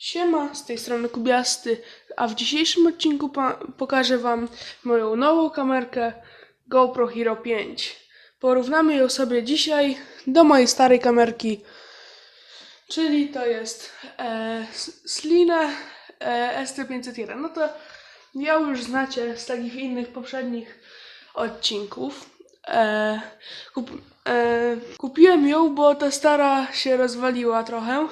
Siema, z tej strony Kubiasty, a w dzisiejszym odcinku pokażę Wam moją nową kamerkę GoPro Hero 5. Porównamy ją sobie dzisiaj do mojej starej kamerki, czyli to jest e, S- Sline e, ST501. No to ją już znacie z takich innych poprzednich odcinków. E, kup, e, kupiłem ją, bo ta stara się rozwaliła trochę.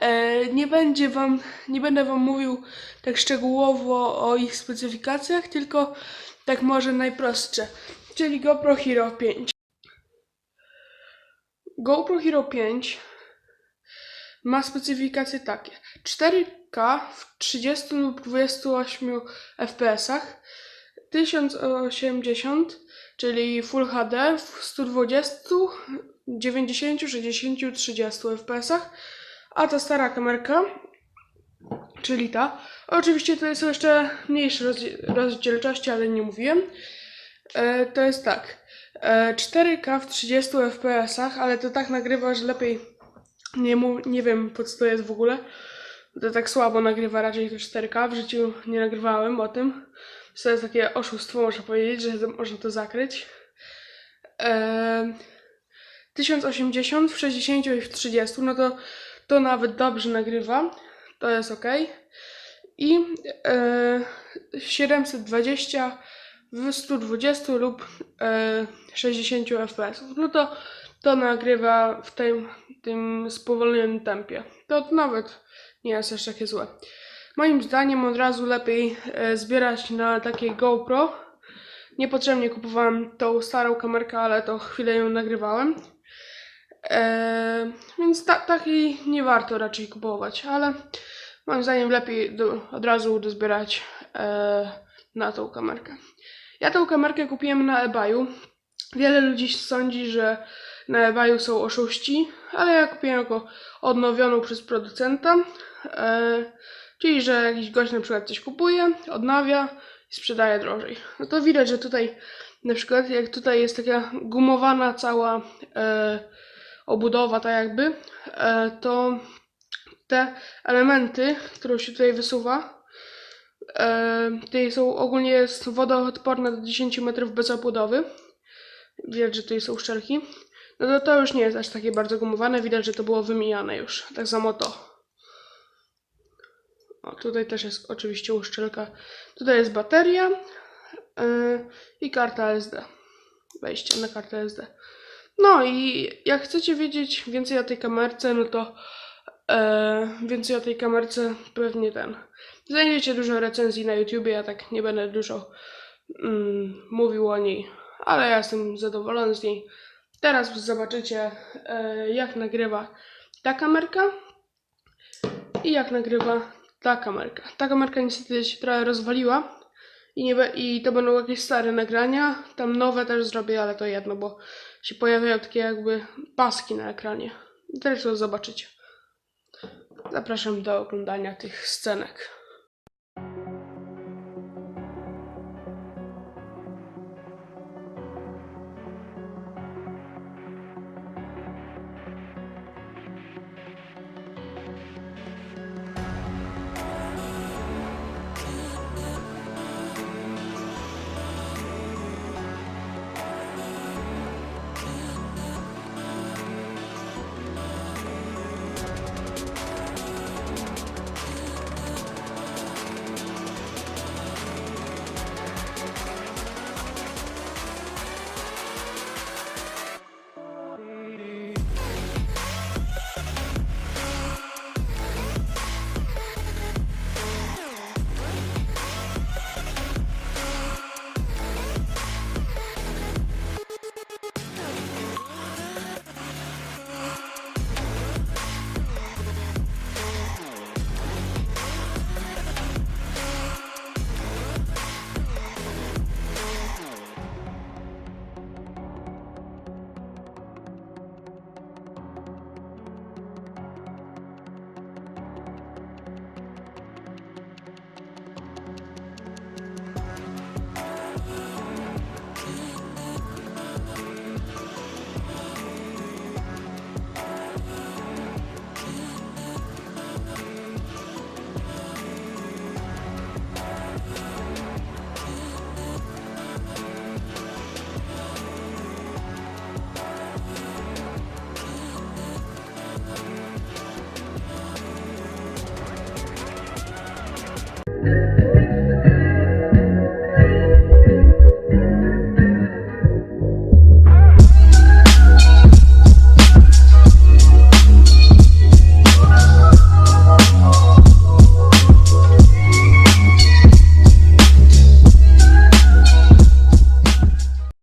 E, nie będzie wam, nie będę wam mówił tak szczegółowo o ich specyfikacjach, tylko tak może najprostsze, czyli GoPro Hero 5. GoPro Hero 5 ma specyfikacje takie: 4K w 30 lub 28 fps, 1080, czyli Full HD w 120, 90, 60, 30 fps, a ta stara kamerka, czyli ta, oczywiście to są jeszcze mniejsze rozdzie- rozdzielczości, ale nie mówiłem, e, to jest tak, e, 4K w 30 fps, ale to tak nagrywa, że lepiej nie, mu, nie wiem po co to jest w ogóle. To tak słabo nagrywa raczej to 4K. W życiu nie nagrywałem o tym. To jest takie oszustwo, można powiedzieć, że to, można to zakryć. Eee, 1080 w 60 i w 30, no to to nawet dobrze nagrywa. To jest ok. I e, 720 w 120 lub e, 60 fps. No to to nagrywa w tym, tym spowolnionym tempie. To nawet nie jest aż takie złe. Moim zdaniem od razu lepiej e, zbierać na takie GoPro. Niepotrzebnie kupowałem tą starą kamerkę, ale to chwilę ją nagrywałem. E, więc ta, takiej nie warto raczej kupować, ale moim zdaniem lepiej do, od razu dozbierać e, na tą kamerkę. Ja tą kamerkę kupiłem na eBayu. Wiele ludzi sądzi, że na eBayu są oszuści, ale ja kupiłem jako odnowioną przez producenta. E, czyli, że jakiś gość na przykład coś kupuje, odnawia i sprzedaje drożej. No to widać, że tutaj na przykład jak tutaj jest taka gumowana cała e, obudowa, tak jakby, e, to te elementy, które się tutaj wysuwa, e, tutaj są ogólnie jest wodoodporna do 10 metrów bez obudowy. Widać, że tutaj są szczelki. No to to już nie jest aż takie bardzo gumowane, widać, że to było wymijane już. Tak samo to. O, tutaj też jest oczywiście uszczelka. Tutaj jest bateria yy, i karta SD. Wejście na kartę SD. No i jak chcecie wiedzieć więcej o tej kamerce, no to e, więcej o tej kamerce pewnie ten. Znajdziecie dużo recenzji na YouTubie, ja tak nie będę dużo mm, mówił o niej, ale ja jestem zadowolony z niej. Teraz zobaczycie e, jak nagrywa ta kamerka i jak nagrywa ta kamerka. Ta kamerka niestety się trochę rozwaliła i, nie i to będą jakieś stare nagrania. Tam nowe też zrobię, ale to jedno, bo się pojawiają takie jakby paski na ekranie. I teraz to zobaczycie. Zapraszam do oglądania tych scenek.